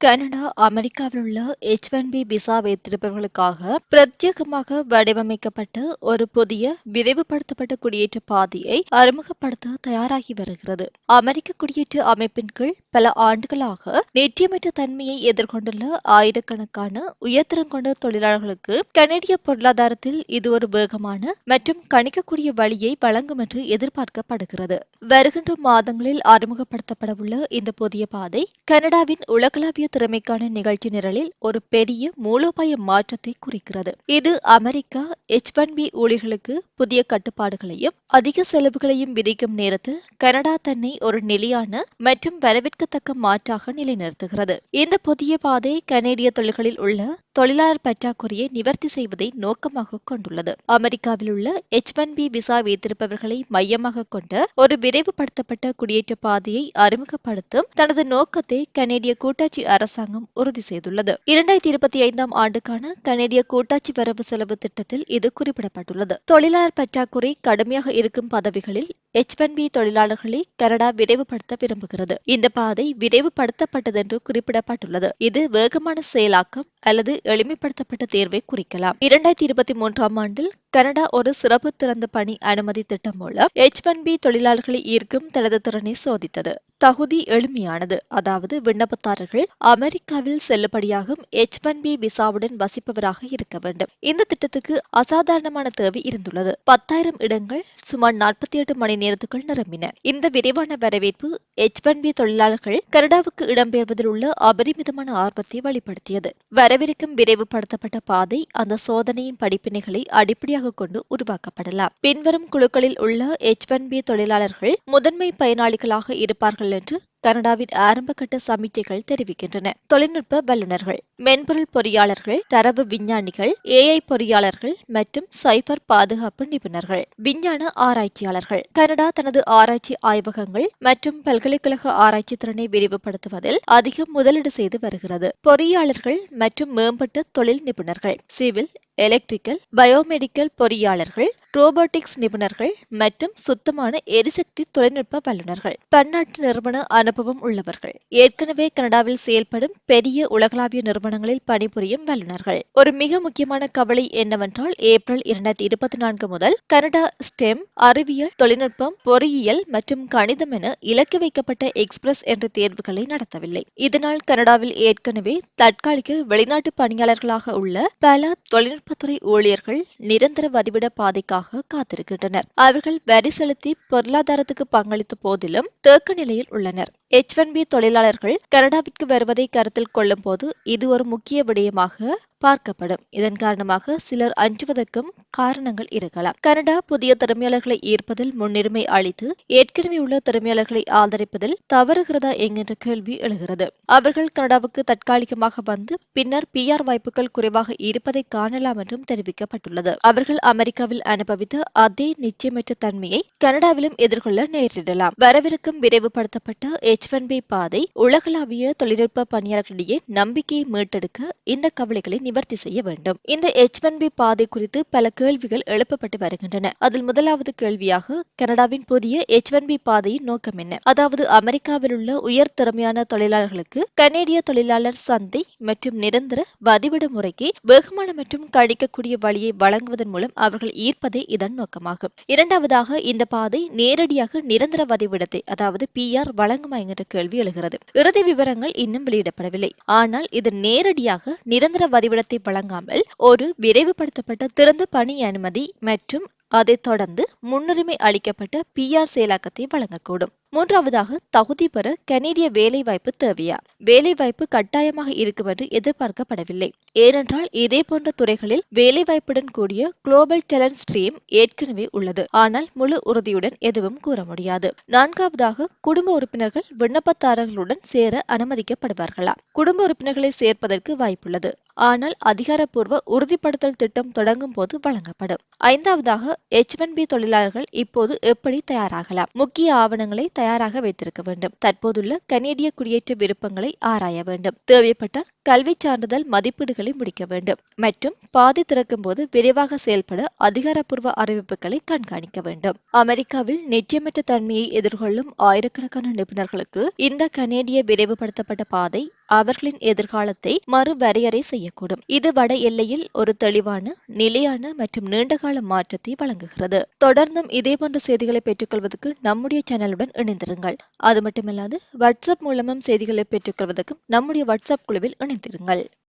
Canada அமெரிக்காவில் உள்ள H one B visa வைத்திருப்பவர்களுக்காக பிரத்யேகமாக வடிவமைக்கப்பட்ட ஒரு புதிய விரைவுபடுத்தப்பட்ட குடியேற்ற பாதையை அறிமுகப்படுத்த தயாராகி வருகிறது. அமெரிக்க குடியேற்ற அமைப்பின் கீழ் பல ஆண்டுகளாக நிச்சயமற்ற தன்மையை எதிர்கொண்டுள்ள ஆயிரக்கணக்கான உயர்திறன் கொண்ட தொழிலாளர்களுக்கு கனடிய பொருளாதாரத்தில் இது ஒரு வேகமான மற்றும் கணிக்கக்கூடிய வழியை வழங்கும் என்று எதிர்பார்க்கப்படுகிறது. வருகின்ற மாதங்களில் அறிமுகப்படுத்தப்படவுள்ள இந்த புதிய பாதை கனடாவின் உலகளாவிய திறமைக்கான நிகழ்ச்சி நிரலில் ஒரு பெரிய மூலோபாய மாற்றத்தை குறிக்கிறது. இது அமெரிக்கா எச் ஒன் பி ஊழியர்களுக்கு புதிய கட்டுப்பாடுகளையும் அதிக செலவுகளையும் விதிக்கும் நேரத்தில் கனடா தன்னை ஒரு நிலையான மற்றும் வரவேற்கத்தக்க மாற்றாக நிலைநிறுத்துகிறது. இந்த புதிய பாதை கனேடிய தொழில்களில் உள்ள தொழிலாளர் பற்றாக்குறையை நிவர்த்தி செய்வதை நோக்கமாக கொண்டுள்ளது. அமெரிக்காவில் உள்ள எச் ஒன் பி விசா வைத்திருப்பவர்களை மையமாக கொண்ட ஒரு விரைவுபடுத்தப்பட்ட குடியேற்ற பாதையை அறிமுகப்படுத்தும் தனது நோக்கத்தை கனேடிய கூட்டாட்சி அரசாங்கம் உறுதி செய்துள்ளது. இரண்டாயிரத்தி இருபத்தி ஐந்தாம் ஆண்டுக்கான கனேடிய கூட்டாட்சி வரவு செலவு திட்டத்தில் இது குறிப்பிடப்பட்டுள்ளது. தொழிலாளர் பற்றாக்குறை கடுமையாக இருக்கும் பதவிகளில் எச் ஒன் பி தொழிலாளர்களை கனடா விரைவுபடுத்த விரும்புகிறது. இந்த பாதை விரைவுபடுத்தப்பட்டதென்று குறிப்பிடப்பட்டுள்ளது. இது வேகமான செயலாக்கம் அல்லது எளிமைப்படுத்தப்பட்ட தேர்வை குறிக்கலாம். இரண்டாயிரத்தி இருபத்தி மூன்றாம் ஆண்டில் கனடா ஒரு சிறப்பு திறந்த பணி அனுமதி திட்டம் மூலம் எச் ஒன் பி தொழிலாளர்களை ஈர்க்கும் தனது திறனை சோதித்தது. தகுதி எளிமையானது. அதாவது விண்ணப்பதாரர்கள் அமெரிக்காவில் செல்லுபடியாகும் எச் ஒன் பி விசாவுடன் வசிப்பவராக இருக்க வேண்டும். இந்த திட்டத்துக்கு அசாதாரணமான தேவை இருந்துள்ளது. பத்தாயிரம் இடங்கள் சுமார் நாற்பத்தி எட்டு மணி நேரத்துக்குள் நிரம்பின. இந்த விரைவான வரவேற்பு எச் ஒன் பி தொழிலாளர்கள் கனடாவுக்கு இடம்பெயர்வதில் உள்ள அபரிமிதமான ஆர்வத்தை வெளிப்படுத்தியது. வரவிருக்கும் விரைவுபடுத்தப்பட்ட பாதை அந்த சோதனையின் படிப்பினைகளை அடிப்படையாக கொண்டு உருவாக்கப்படலாம். பின்வரும் குழுக்களில் உள்ள எச் ஒன் பி தொழிலாளர்கள் முதன்மை பயனாளிகளாக இருப்பார்கள் என்று கனடாவின் ஆரம்பகட்ட சமீட்சைகள் தெரிவிக்கின்றன. தொழில்நுட்ப வல்லுநர்கள் மென்பொருள் பொறியாளர்கள் தரவு விஞ்ஞானிகள் ஏஐ பொறியாளர்கள் மற்றும் சைபர் பாதுகாப்பு நிபுணர்கள் விஞ்ஞான ஆராய்ச்சியாளர்கள். கனடா தனது ஆராய்ச்சி ஆய்வகங்கள் மற்றும் பல்கலைக்கழக ஆராய்ச்சி திறனை விரிவுபடுத்துவதில் அதிகம் முதலீடு செய்து வருகிறது. பொறியாளர்கள் மற்றும் மேம்பட்ட தொழில் நிபுணர்கள் சிவில் எலக்ட்ரிக்கல் பயோமெடிக்கல் பொறியாளர்கள் ரோபோட்டிக்ஸ் நிபுணர்கள் மற்றும் சுத்தமான எரிசக்தி தொழில்நுட்ப வல்லுநர்கள் பன்னாட்டு நிறுவன அனுபவம் உள்ளவர்கள் ஏற்கனவே கனடாவில் செயல்படும் பெரிய உலகளாவிய நிறுவனங்களில் பணிபுரியும் வல்லுநர்கள். ஒரு மிக முக்கியமான கவலை என்னவென்றால் ஏப்ரல் இரண்டாயிரத்தி இருபத்தி நான்கு முதல் கனடா ஸ்டெம் அறிவியல் தொழில்நுட்பம் பொறியியல் மற்றும் கணிதம் என இலக்கு வைக்கப்பட்ட எக்ஸ்பிரஸ் என்ற தேர்வுகளை நடத்தவில்லை. இதனால் கனடாவில் ஏற்கனவே தற்காலிக வெளிநாட்டு பணியாளர்களாக உள்ள பல தொழில்நுட்பத்துறை ஊழியர்கள் நிரந்தர வதிவிட பாதைக்காக காத்திருக்கின்றனர். அவர்கள் வரி செலுத்தி பொருளாதாரத்துக்கு பங்களித்த போதிலும் தேக்க நிலையில் உள்ளனர். எச் ஒன் பி தொழிலாளர்கள் கனடாவிற்கு வருவதை கருத்தில் கொள்ளும் போது இது ஒரு முக்கிய விடயமாக பார்க்கப்படும். இதன் காரணமாக சிலர் அஞ்சுவதற்கும் காரணங்கள் இருக்கலாம். கனடா புதிய திறமையாளர்களை ஈர்ப்பதில் முன்னுரிமை அளித்து ஏற்கனவே உள்ள திறமையாளர்களை ஆதரிப்பதில் தவறுகிறதா என்கின்ற கேள்வி எழுகிறது. அவர்கள் கனடாவுக்கு தற்காலிகமாக வந்து பின்னர் பிஆர் வாய்ப்புகள் குறைவாக இருப்பதை காணலாம் என்றும் தெரிவிக்கப்பட்டுள்ளது. அவர்கள் அமெரிக்காவில் அனுபவித்த அதே நிச்சயமற்ற தன்மையை கனடாவிலும் எதிர்கொள்ள நேரிடலாம். வரவிருக்கும் விரைவுபடுத்தப்பட்ட எச் ஒன் பி பாதை உலகளாவிய தொழில்நுட்ப பணியாளர்களிடையே நம்பிக்கையை மீட்டெடுக்க இந்த கவலைகளை நிவர்த்தி செய்ய வேண்டும். இந்த எச் ஒன் பி பாதை குறித்து பல கேள்விகள் எழுப்பப்பட்டு வருகின்றன. அதில் முதலாவது கேள்வியாக கனடாவின் புதிய எச் ஒன் பி பாதையின் நோக்கம் என்ன? அதாவது அமெரிக்காவில் உள்ள உயர் திறமையான தொழிலாளர்களுக்கு கனேடிய தொழிலாளர் சந்தை மற்றும் நிரந்தர வதிவிட முறைக்கு வேகமான மற்றும் கழிக்கக்கூடிய வழியை வழங்குவதன் மூலம் அவர்கள் ஈர்ப்பதே இதன் நோக்கமாகும். இரண்டாவதாக இந்த பாதை நேரடியாக நிரந்தர வதிவிடத்தை அதாவது பி ஆர் வழங்குமா என்கிற கேள்வி எழுகிறது. இறுதி விவரங்கள் இன்னும் வெளியிடப்படவில்லை. ஆனால் இது நேரடியாக நிரந்தர வதிவிட நிமிடத்தை வழங்காமல் ஒரு விரைவுபடுத்தப்பட்ட திறந்த பணி அனுமதி மற்றும் அதைத் தொடர்ந்து முன்னுரிமை அளிக்கப்பட்ட பிஆர் செயலாக்கத்தை வழங்கக்கூடும். மூன்றாவதாக தகுதி பெற கனேடிய வேலைவாய்ப்பு தேவையா? வேலைவாய்ப்பு கட்டாயமாக இருக்கும் என்று எதிர்பார்க்கப்படவில்லை. ஏனென்றால் இதே போன்ற துறைகளில் வேலைவாய்ப்புடன் கூடிய குளோபல் டேலண்ட் ஸ்ட்ரீம் ஏற்கனவே உள்ளது. ஆனால் முழு உறுதியுடன் எதுவும் கூற முடியாது. நான்காவதாக குடும்ப உறுப்பினர்கள் விண்ணப்பதாரர்களுடன் சேர அனுமதிக்கப்படுவார்களா? குடும்ப உறுப்பினர்களை சேர்ப்பதற்கு வாய்ப்புள்ளது. ஆனால் அதிகாரப்பூர்வ உறுதிப்படுத்தல் திட்டம் தொடங்கும் போது வழங்கப்படும். ஐந்தாவதாக எச் ஒன் பி தொழிலாளர்கள் இப்போது எப்படி தயாராகலாம்? முக்கிய ஆவணங்களை தயாராக வைத்திருக்க வேண்டும். தற்போதுள்ள கனேடிய குடியேற்ற விருப்பங்களை ஆராய வேண்டும். தேவைப்பட்டால் கல்வி சான்றிதழ் மதிப்பீடுகளை முடிக்க வேண்டும். மற்றும் பாதி திறக்கும் போது விரைவாக செயல்பட அதிகாரப்பூர்வ அறிவிப்புகளை கண்காணிக்க வேண்டும். அமெரிக்காவில் நிச்சயமற்ற தன்மையை எதிர்கொள்ளும் ஆயிரக்கணக்கான நிபுணர்களுக்கு இந்த கனேடிய விரைவுபடுத்தப்பட்ட பாதை அவர்களின் எதிர்காலத்தை மறுவரையறை செய்யக்கூடும். இது வட எல்லையில் ஒரு தெளிவான நிலையான மற்றும் நீண்டகால மாற்றத்தை வழங்குகிறது. தொடர்ந்தும் இதேபோன்ற செய்திகளை பெற்றுக்கொள்வதற்கு நம்முடைய சேனலுடன் இணைந்திருங்கள். அது மட்டுமல்லாது வாட்ஸ்அப் மூலமும் செய்திகளை பெற்றுக்கொள்வதற்கும் நம்முடைய வாட்ஸ்அப் குழுவில் இணைந்திருங்கள்.